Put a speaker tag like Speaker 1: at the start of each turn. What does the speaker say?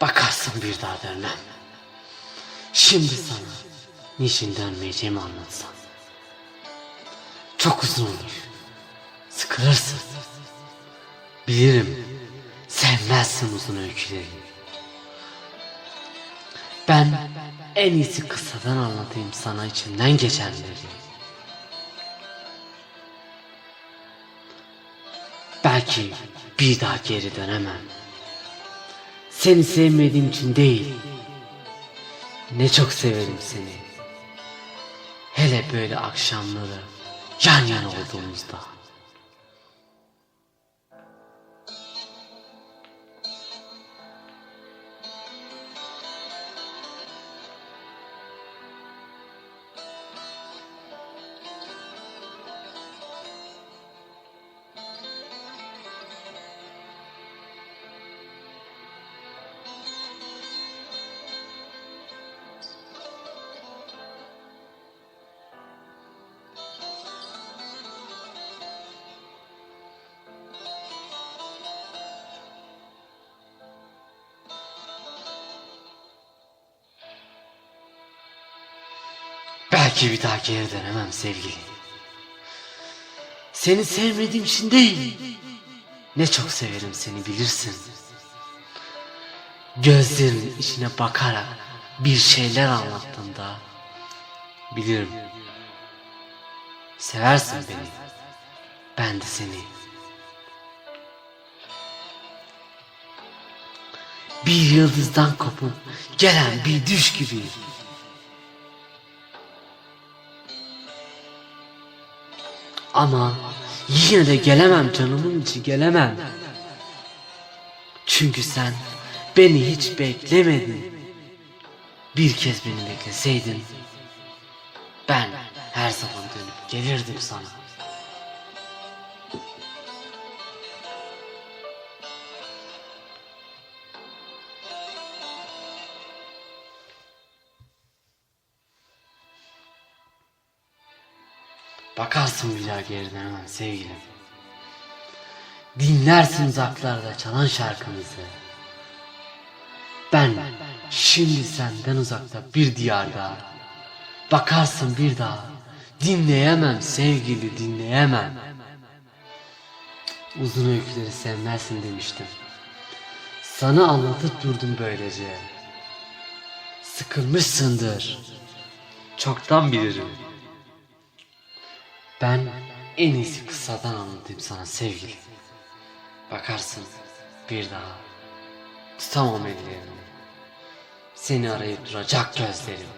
Speaker 1: Bakarsın bir daha dönmem. Şimdi sana niçin dönmeyeceğimi anlatsam. Çok uzun olur. Sıkılırsın. Bilirim sevmezsin uzun öyküleri. Ben en iyisi kısadan anlatayım sana içimden geçenleri. Belki bir daha geri dönemem. Seni sevmediğim için değil. Ne çok severim seni. Hele böyle akşamları yan yana olduğumuzda. Belki bir daha geri dönemem sevgili. Seni sevmediğim için değil. Ne çok severim seni bilirsin. Gözlerinin içine bakarak bir şeyler anlattığında bilirim. Seversin beni. Ben de seni. Bir yıldızdan kopup gelen bir düş gibi. Ama yine de gelemem canımın içi gelemem. Çünkü sen beni hiç beklemedin. Bir kez beni bekleseydin ben her zaman dönüp gelirdim sana. Bakarsın bir daha geri dönemem sevgilim. Dinlersin uzaklarda çalan şarkımızı. Ben şimdi senden uzakta bir diyarda. Bakarsın bir daha. Dinleyemem sevgili dinleyemem. Uzun öyküleri sevmezsin demiştim. Sana anlatıp durdum böylece. Sıkılmışsındır. Çoktan bilirim. Ben en iyisi kısadan anlatayım sana sevgili. Bakarsın bir daha tutamam ellerini. Seni arayıp duracak gözlerim.